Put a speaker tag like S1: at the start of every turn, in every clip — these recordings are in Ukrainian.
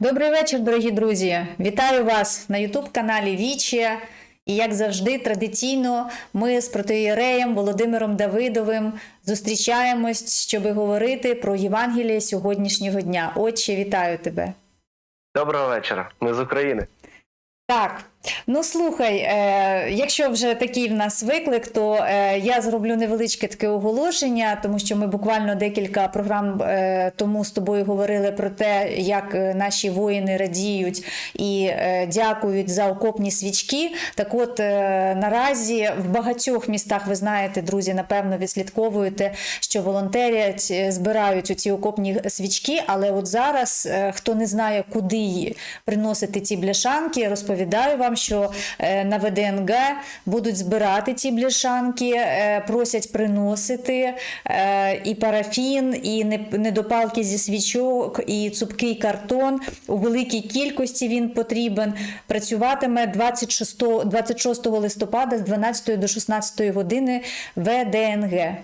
S1: Добрий вечір, дорогі друзі! Вітаю вас на Ютуб-каналі Вічія. І як завжди, традиційно ми з протоієреєм Володимиром Давидовим зустрічаємось, щоб говорити про Євангеліє сьогоднішнього дня. Отче, вітаю тебе!
S2: Доброго вечора. Ми з України.
S1: Так, ну слухай, е, якщо вже такий в нас виклик, то е, я зроблю невеличке таке оголошення, тому що ми буквально декілька програм е, тому з тобою говорили про те, як е, наші воїни радіють і е, дякують за окопні свічки. Так от е, наразі в багатьох містах, ви знаєте, друзі, напевно, відслідковуєте, що волонтерять, е, збирають оці окопні свічки, але от зараз, е, хто не знає, куди приносити ці бляшанки, розповідаю вам, що е, на ВДНГ будуть збирати ці бляшанки, е, просять приносити е, і парафін, і недопалки зі свічок, і цупкий картон. У великій кількості він потрібен. Працюватиме 26, 26 листопада з 12 до 16 години ВДНГ.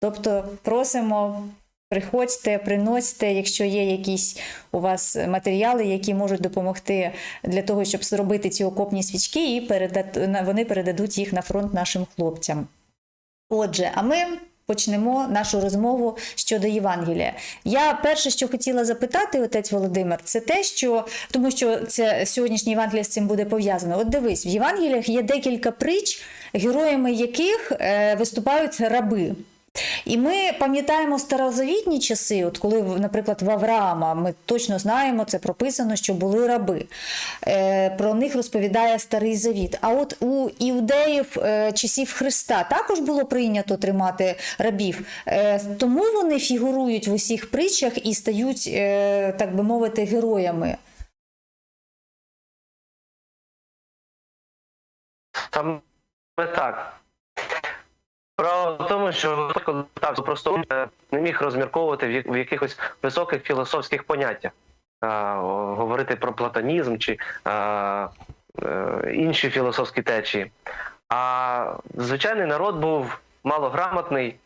S1: Тобто просимо. Приходьте, приносьте, якщо є якісь у вас матеріали, які можуть допомогти для того, щоб зробити ці окопні свічки, і передат- вони передадуть їх на фронт нашим хлопцям. Отже, а ми почнемо нашу розмову щодо Євангелія. Я перше, що хотіла запитати, отець Володимир, це те, що тому що це сьогоднішнє Євангеліє з цим буде пов'язано. От дивись, в Євангеліях є декілька притч, героями яких е, виступають раби. І ми пам'ятаємо старозавітні часи, от коли, наприклад, в Авраама, ми точно знаємо, це прописано, що були раби. Е, про них розповідає Старий Завіт. А от у іудеїв е, часів Христа також було прийнято тримати рабів. Е, тому вони фігурують в усіх притчах і стають, так би мовити, героями.
S2: Саме так. Справа в тому, що коли питався просто не міг розмірковувати в якихось високих філософських поняттях, А, говорити про платонізм чи а, е, інші філософські течії. А звичайний народ був малограмотний.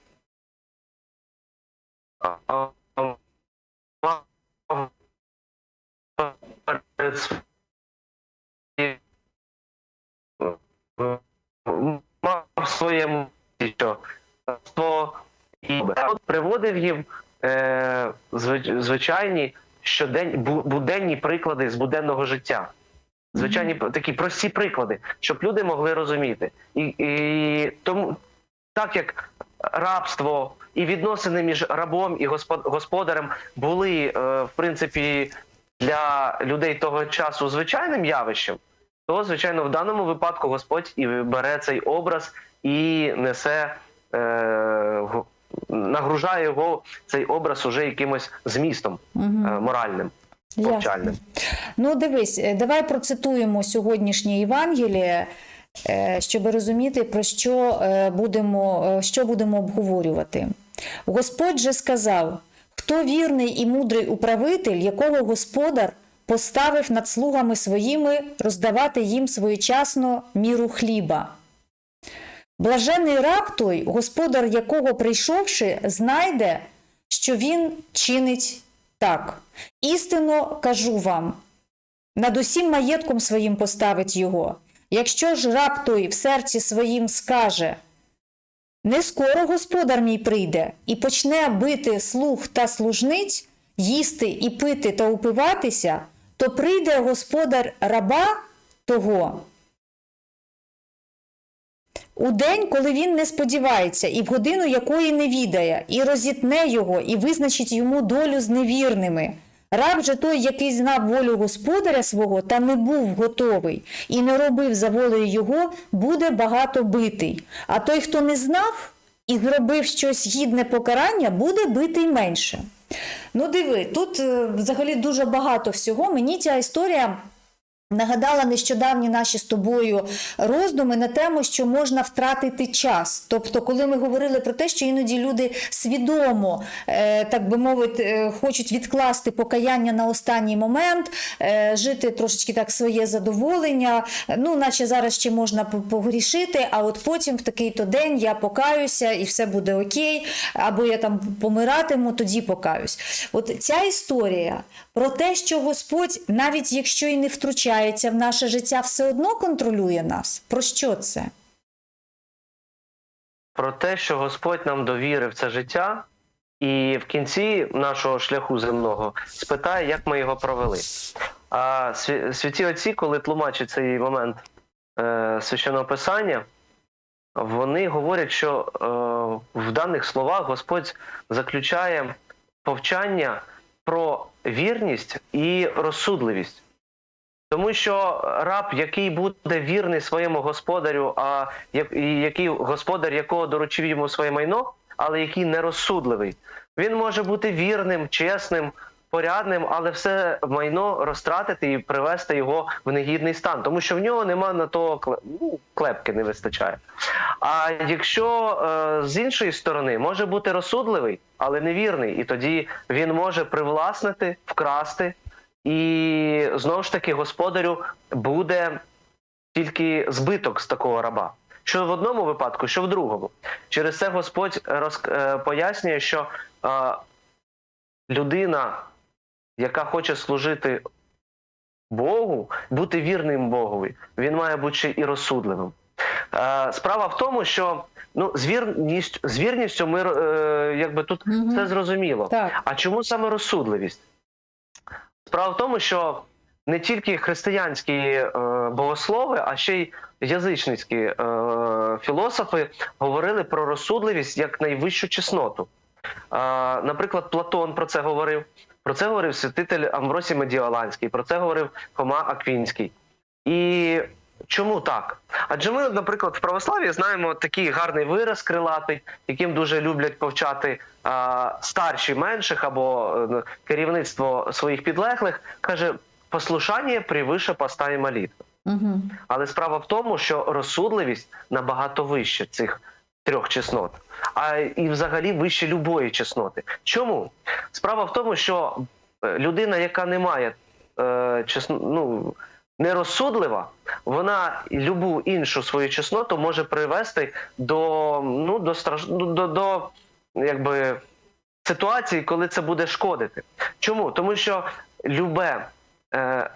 S2: мав своєму що приводив їм е, звичайні щодень буденні приклади з буденного життя. Звичайні такі прості приклади, щоб люди могли розуміти. І, і тому, так як рабство і відносини між рабом і господарем були, е, в принципі, для людей того часу звичайним явищем, то, звичайно, в даному випадку Господь і бере цей образ і несе, е, нагружає його цей образ уже якимось змістом
S1: Угу.
S2: е, моральним, повчальним.
S1: Ну, дивись, е, давай процитуємо сьогоднішнє Євангеліє, е, щоб розуміти, про що будемо, що будемо обговорювати. Господь же сказав: хто вірний і мудрий управитель, якого господар поставив над слугами своїми роздавати їм своєчасно міру хліба. Блажений раб той, господар якого прийшовши, знайде, що він чинить так. Істинно кажу вам, над усім маєтком своїм поставить його. Якщо ж раб той в серці своїм скаже, не скоро господар мій прийде і почне бити слуг та служниць, їсти і пити та упиватися, то прийде господар раба того. У день, коли він не сподівається, і в годину якої не відає, і розітне його, і визначить йому долю з невірними. Раб же той, який знав волю господаря свого та не був готовий і не робив за волею його, буде багато битий. А той, хто не знав і зробив щось гідне покарання, буде битий менше. Ну, диви, тут е, взагалі дуже багато всього. Мені ця історія Нагадала нещодавні наші з тобою роздуми на тему, що можна втратити час. Тобто, коли ми говорили про те, що іноді люди свідомо, е, так би мовити, е, хочуть відкласти покаяння на останній момент, е, жити трошечки так своє задоволення. Ну, наче зараз ще можна по- погрішити, а от потім в такий-то день я покаюся і все буде окей, або я там помиратиму, тоді покаюсь. От ця історія про те, що Господь, навіть якщо і не втручається в наше життя, все одно контролює нас. Про що це?
S2: Про те, що Господь нам довірив це життя, і в кінці нашого шляху земного спитає, як ми його провели. А святі отці, коли тлумачать цей момент е, священного писання, вони говорять, що е, в даних словах Господь заключає повчання про вірність і розсудливість. Тому що раб, який буде вірний своєму господарю, а який господар, якого доручив йому своє майно, але який нерозсудливий, він може бути вірним, чесним, порядним, але все майно розтратити і привести його в негідний стан, тому що в нього нема на то ну, клепки не вистачає. А якщо е, з іншої сторони може бути розсудливий, але невірний, і тоді він може привласнити, вкрасти, і знову ж таки господарю буде тільки збиток з такого раба. Що в одному випадку, що в другому. Через це Господь роз, е, пояснює, що е, людина, яка хоче служити Богу, бути вірним Богові, він має бути і розсудливим. Е, справа в тому, що ну, з, вірність, з вірністю ми е, якби тут
S1: Мгм.
S2: все зрозуміло.
S1: Так.
S2: А чому саме розсудливість? Справа в тому, що не тільки християнські е, богослови, а ще й язичницькі е, філософи говорили про розсудливість як найвищу чесноту. Е, наприклад, Платон про це говорив, про це говорив святитель Амвросій Медіаланський, про це говорив Хома Аквінський. І чому так? Адже ми, наприклад, в православі знаємо такий гарний вираз крилатий, яким дуже люблять повчати а, старші менших або е, керівництво своїх підлеглих, каже: послушання превише поста і молитви.
S1: Угу.
S2: Але справа в тому, що розсудливість набагато вище цих трьох чеснот, а і взагалі вище любої чесноти. Чому? Справа в тому, що е, людина, яка не має е, чесно, ну, нерозсудлива, вона любу іншу свою чесноту може привести до, ну, до, страш... ну, до, до якби, ситуації, коли це буде шкодити. Чому? Тому що любе е,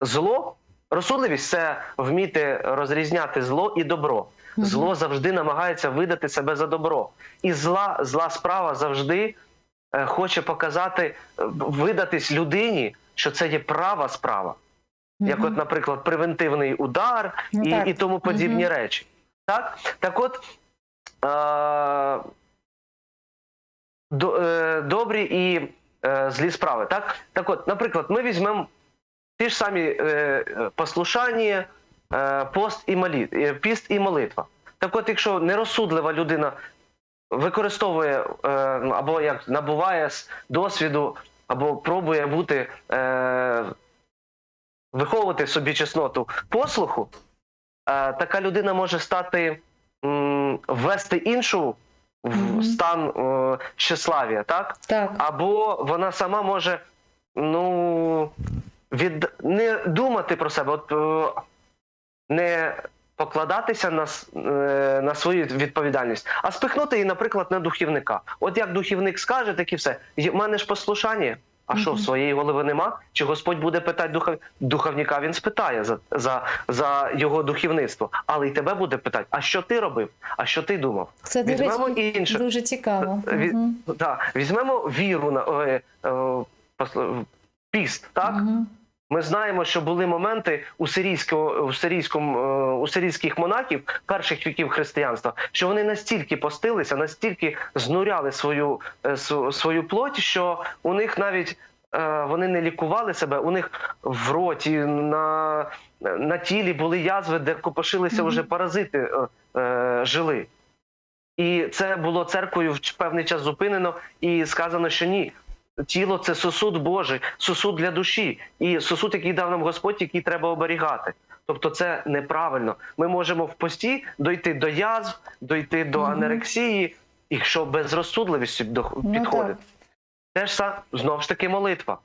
S2: зло, розсудливість це вміти розрізняти зло і добро. Зло завжди намагається видати себе за добро. І зла, зла справа завжди е, хоче показати, е, видатись людині, що це є права справа. Як, от, наприклад, превентивний удар
S1: Ну,
S2: і,
S1: так.
S2: і тому подібні
S1: Мгм.
S2: речі. Так, так от е, до, е, добрі і е, злі справи. Так, так от, наприклад, ми візьмемо ті ж самі е, послушання, е, пост і молі, е, піст і молитва. Так от, якщо нерозсудлива людина використовує е, або як набуває з досвіду, або пробує бути, е, виховувати в собі чесноту послуху, е, така людина може стати м, ввести іншу в стан е, так?
S1: Так.
S2: Або вона сама може ну, від... не думати про себе, от, е, не покладатися на, е, на свою відповідальність, а спихнути її, наприклад, на духівника. От як духівник скаже, так і все. В мене ж послушання. А що, в своєї голови нема? Чи Господь буде питати духа... духовника? Він спитає за, за, за його духівництво, але й тебе буде питати: а що ти робив? А що ти думав?
S1: Це
S2: Візьмемо
S1: речі,
S2: інше.
S1: дуже цікаво.
S2: Ві-
S1: Мгм.
S2: Да. Візьмемо віру на е, е, піст, так? Ми знаємо, що були моменти у сирійського у сирійському е, у сирійських монахів перших віків християнства, що вони настільки постилися, настільки знуряли свою е, свою плоть, що у них навіть е, вони не лікували себе. У них в роті на, на тілі були язви, де копошилися вже паразити е, жили. І це було церквою в певний час зупинено, і сказано, що ні. Тіло це сосуд Божий, сосуд для душі, і сосуд, який дав нам Господь, який треба оберігати. Тобто це неправильно. Ми можемо в пості дойти до язв, дойти до анерексії, якщо безрозсудливістю
S1: Ну,
S2: підходить. Те ж саме знову ж таки молитва.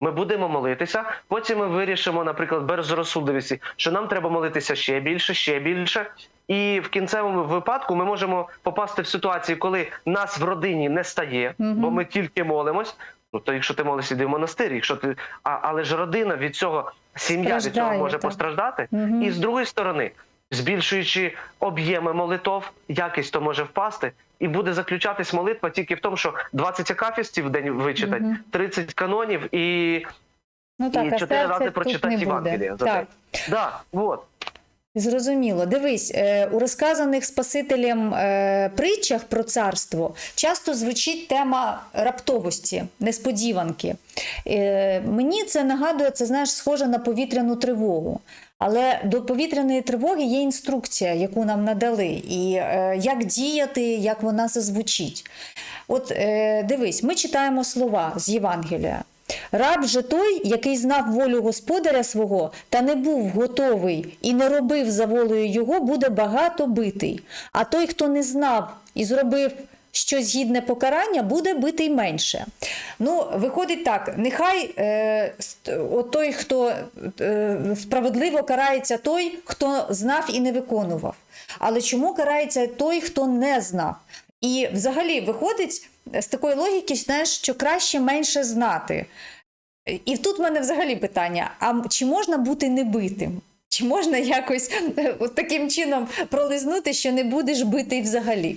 S2: Ми будемо молитися, потім ми вирішимо, наприклад, без розсудливості, що нам треба молитися ще більше, ще більше. І в кінцевому випадку ми можемо попасти в ситуацію, коли нас в родині не стає,
S1: Мгм.
S2: бо ми тільки молимось. Ну то якщо ти молишся, йди в монастир. Якщо ти а, але ж родина від цього, сім'я від цього може
S1: так.
S2: постраждати.
S1: Мгм.
S2: І з другої сторони, збільшуючи об'єми молитов, якість то може впасти, і буде заключатись молитва тільки в тому, що 20 акафістів в день вичитать,
S1: Мгм.
S2: 30 канонів і,
S1: Ну так,
S2: і 4 рази прочитати Євангелія.
S1: Так.
S2: Да, от.
S1: Зрозуміло. Дивись, е, у розказаних Спасителем е, притчах про царство часто звучить тема раптовості, несподіванки. Е, Мені це нагадує, це знаєш, схоже на повітряну тривогу. Але до повітряної тривоги є інструкція, яку нам надали, і е, як діяти, як вона зазвучить. От е, дивись, ми читаємо слова з Євангелія. Раб же той, який знав волю господаря свого, та не був готовий і не робив за волею його, буде багато битий. А той, хто не знав і зробив щось гідне покарання, буде битий менше. Ну, виходить так, нехай е, от той, хто е, справедливо карається той, хто знав і не виконував. Але чому карається той, хто не знав? І взагалі виходить з такої логіки, знаєш, що краще менше знати. І тут в мене взагалі питання: а чи можна бути небитим? Чи можна якось е, от таким чином пролизнути, що не будеш битий взагалі?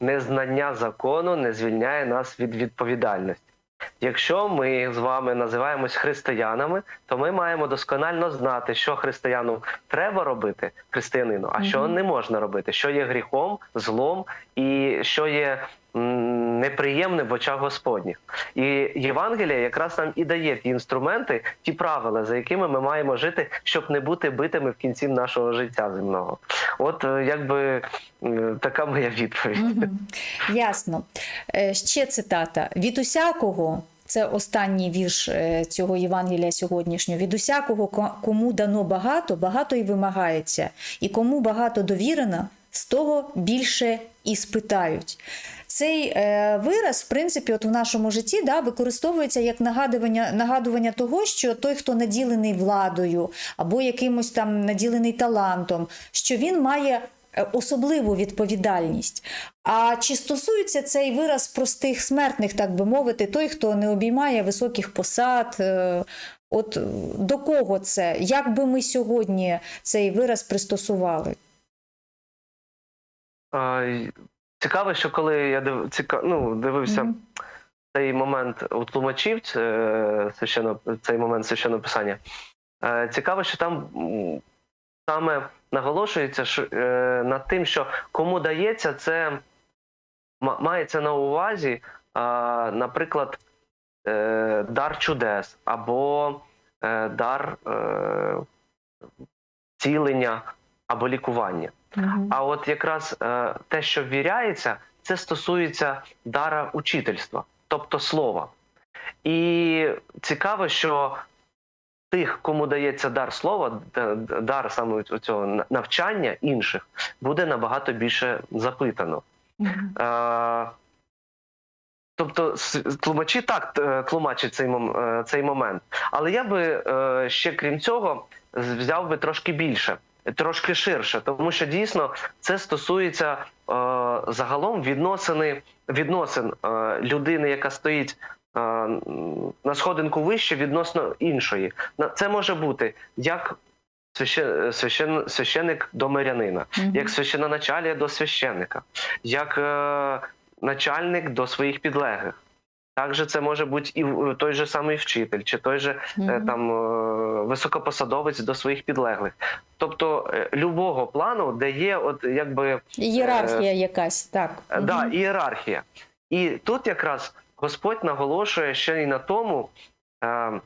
S2: Незнання закону не звільняє нас від відповідальності. Якщо ми з вами називаємось християнами, то ми маємо досконально знати, що християну треба робити християнину, а що не можна робити, що є гріхом, злом і що є м, неприємним в очах Господніх. І Євангелія якраз нам і дає ті інструменти, ті правила, за якими ми маємо жити, щоб не бути битими в кінці нашого життя земного. От е, якби така моя відповідь.
S1: Мгм. Ясно. Е, Ще цитата: від усякого. Це останній вірш е, цього Євангелія сьогоднішнього. Від усякого, кому дано багато, багато і вимагається, і кому багато довірено, з того більше і спитають. Цей е, вираз, в принципі, от в нашому житті да, використовується як нагадування, нагадування того, що той, хто наділений владою або якимось там наділений талантом, що він має е, особливу відповідальність. А чи стосується цей вираз простих смертних, так би мовити, той, хто не обіймає високих посад? е, От до кого це? Як би ми сьогодні цей вираз пристосували?
S2: Цікаво, що коли я див, ціка, ну, дивився
S1: Мгм.
S2: цей момент у тлумачів, це, священно, цей момент священнописання, е, цікаво, що там саме наголошується що, е, над тим, що кому дається, це ма- мається на увазі, наприклад, е, дар чудес або е, дар е, цілення або лікування. А от якраз е, те, що ввіряється, це стосується дара учительства, тобто слова. І цікаво, що тих, кому дається дар слова, дар саме цього навчання інших, буде набагато більше запитано. Е, Тобто тлумачі так е, тлумачать цей, е, цей момент. Але я би е, ще крім цього взяв би трошки більше, трошки ширше, тому що дійсно це стосується е, загалом відносини, відносин е, людини, яка стоїть е, на сходинку вище відносно іншої. Це може бути як священ, священ, священник до мирянина,
S1: Мгм.
S2: як священоначалія до священника, як е, начальник до своїх підлеглих. Також це може бути і в- той же самий вчитель, чи той же е,
S1: Мгм.
S2: там е, високопосадовець до своїх підлеглих. Тобто е, любого плану, де є, от якби
S1: Ієрархія якась, так.
S2: Е, Да,
S1: Мгм.
S2: ієрархія. І тут якраз Господь наголошує ще й на тому, е,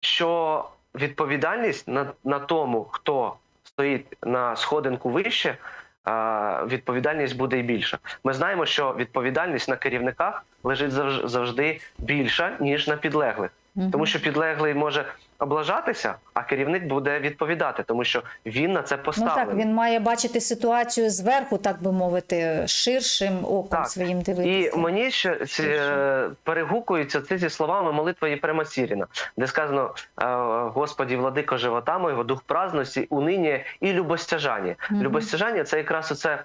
S2: що відповідальність на, на тому, хто стоїть на сходинку вище, е, відповідальність буде і більша. Ми знаємо, що відповідальність на керівниках лежить завж- завжди більша ніж на підлеглих, тому що підлеглий може облажатися, а керівник буде відповідати, тому що він на це
S1: Ну так, він має бачити ситуацію зверху, так би мовити, ширшим оком
S2: Так.
S1: своїм дивитися.
S2: І мені ще ці, е, перегукуються ці зі словами молитви Єфрема Сіріна, де сказано: е, Господі, владико живота моєго, дух праздності, унині і любостяжання.
S1: Мгм.
S2: Любостяжання це якраз оце,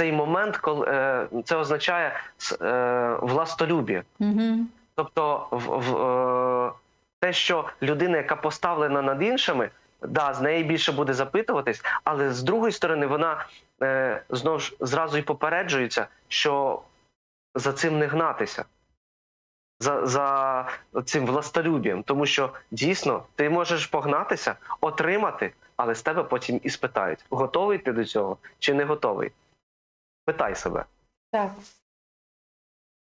S2: цей момент, коли е, це означає е, властолюбі.
S1: Угу.
S2: Тобто, в, в, е, те, що людина, яка поставлена над іншими, да, з неї більше буде запитуватись, але з другої сторони, вона е, знову ж зразу і попереджується, що за цим не гнатися. За, за цим властолюбієм, тому що дійсно ти можеш погнатися, отримати, але з тебе потім і спитають, готовий ти до цього чи не готовий. Питай себе.
S1: Так.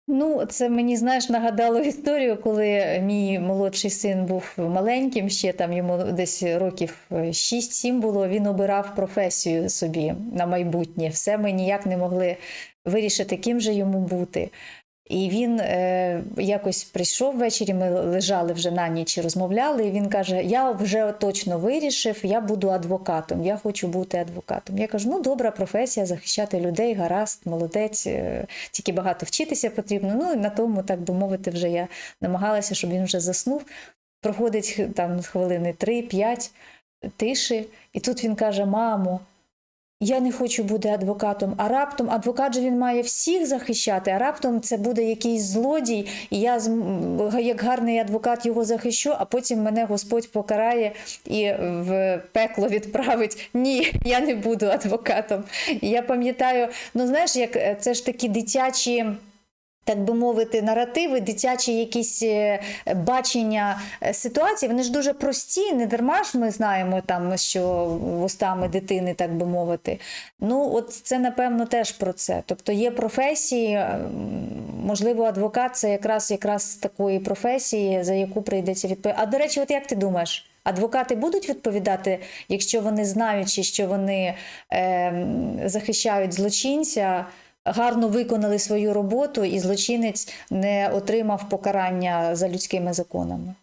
S1: Ну, це мені, знаєш, нагадало історію, коли мій молодший син був маленьким, ще там йому десь років 6-7 було. Він обирав професію собі на майбутнє. Все ми ніяк не могли вирішити, ким же йому бути. І він е, якось прийшов ввечері, ми лежали вже на ніч і розмовляли. І він каже: Я вже точно вирішив, я буду адвокатом, я хочу бути адвокатом. Я кажу: ну добра професія, захищати людей, гаразд, молодець, е, тільки багато вчитися потрібно. Ну і на тому, так би мовити, вже я намагалася, щоб він вже заснув. Проходить там хвилини 3-5 тиші, і тут він каже: Мамо, я не хочу бути адвокатом, а раптом адвокат же він має всіх захищати, а раптом це буде якийсь злодій, і я як гарний адвокат його захищу, а потім мене Господь покарає і в пекло відправить. Ні, я не буду адвокатом. Я пам'ятаю, ну знаєш, як е, це ж такі дитячі. Так би мовити, наративи, дитячі якісь е, бачення е, ситуації, вони ж дуже прості, не дарма ж ми знаємо там, що вустами дитини, так би мовити. Ну, от це напевно теж про це. Тобто є професії, е, можливо, адвокат це якраз якраз такої професії, за яку прийдеться відповідати. А до речі, от як ти думаєш? Адвокати будуть відповідати, якщо вони знаючи, що вони е, захищають злочинця, гарно виконали свою роботу, і злочинець не отримав покарання за людськими законами.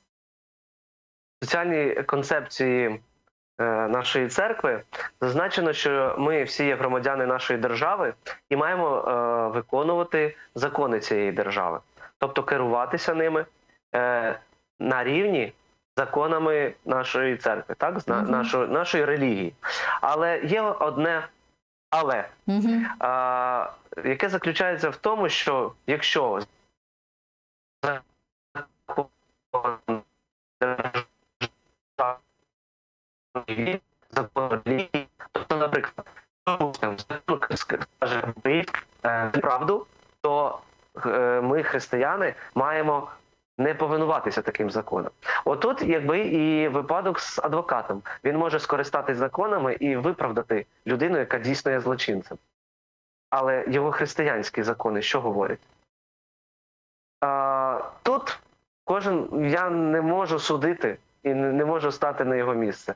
S2: В соціальній концепції е, нашої церкви зазначено, що ми всі є громадяни нашої держави і маємо е, виконувати закони цієї держави, тобто керуватися ними е, на рівні законами нашої церкви, так зна-
S1: Мгм.
S2: нашої, нашої релігії. Але є одне але.
S1: Угу.
S2: а, яке заключається в тому, що якщо закон тобто, наприклад, скаже «Вбий, е, правду, то е, ми, християни, маємо не повинуватися таким законам. Отут, якби і випадок з адвокатом, він може скористатись законами і виправдати людину, яка дійсно є злочинцем. Але його християнські закони що говорять? А, тут кожен я не можу судити і не можу стати на його місце.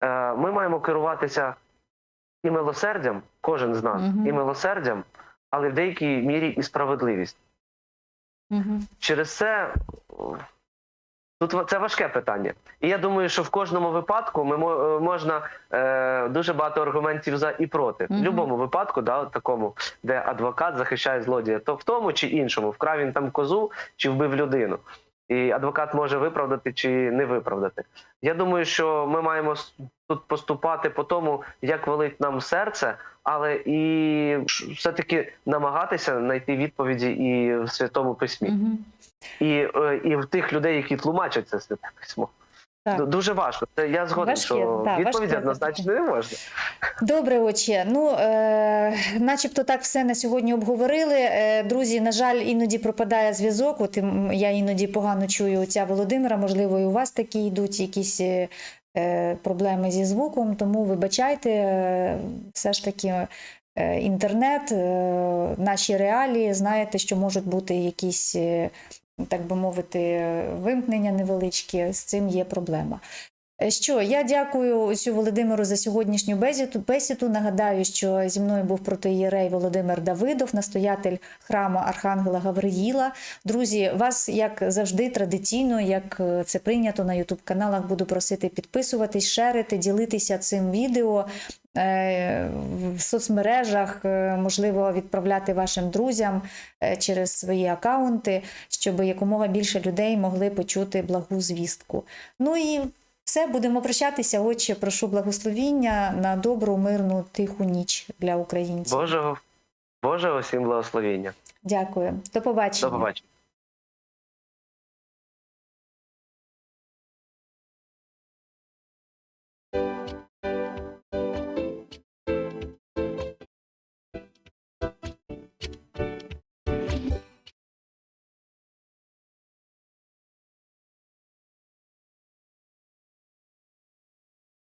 S2: Е, ми маємо керуватися і милосердям, кожен з нас,
S1: Мгм.
S2: і милосердям, але в деякій мірі і справедливість.
S1: Угу.
S2: Через це тут це важке питання. І я думаю, що в кожному випадку ми е, можна е, дуже багато аргументів за і проти. В будь-якому випадку, да, такому, де адвокат захищає злодія, то в тому чи іншому, вкрав він там козу чи вбив людину. І адвокат може виправдати чи не виправдати. Я думаю, що ми маємо тут поступати по тому, як велить нам серце, але і все-таки намагатися знайти відповіді і в святому письмі
S1: Угу.
S2: І, е, і в тих людей, які тлумачать це святе письмо.
S1: Так.
S2: Дуже важко. Це я згоден,
S1: Важке,
S2: що
S1: да,
S2: відповіді однозначно не можна.
S1: Добре, отче. Ну, е, начебто так все на сьогодні обговорили. Е, друзі, на жаль, іноді пропадає зв'язок. От я іноді погано чую отця Володимира. Можливо, і у вас такі йдуть якісь е, е, проблеми зі звуком. Тому вибачайте, е, все ж таки. Інтернет, наші реалії, знаєте, що можуть бути якісь, так би мовити, вимкнення невеличкі, з цим є проблема. Е, Що я дякую отцю Володимиру за сьогоднішню бесіду. Нагадаю, що зі мною був протоїрей Володимир Давидов, настоятель храму Архангела Гавриїла. Друзі, вас як завжди традиційно, як е, це прийнято на Ютуб каналах, буду просити підписуватись, шерити, ділитися цим відео. е, В соцмережах, можливо, відправляти вашим друзям через свої акаунти, щоб якомога більше людей могли почути благу звістку. Ну і все, будемо прощатися. Отче, прошу благословіння на добру, мирну, тиху ніч для українців.
S2: Божого, Божого всім благословіння.
S1: Дякую. До побачення.
S2: До побачення.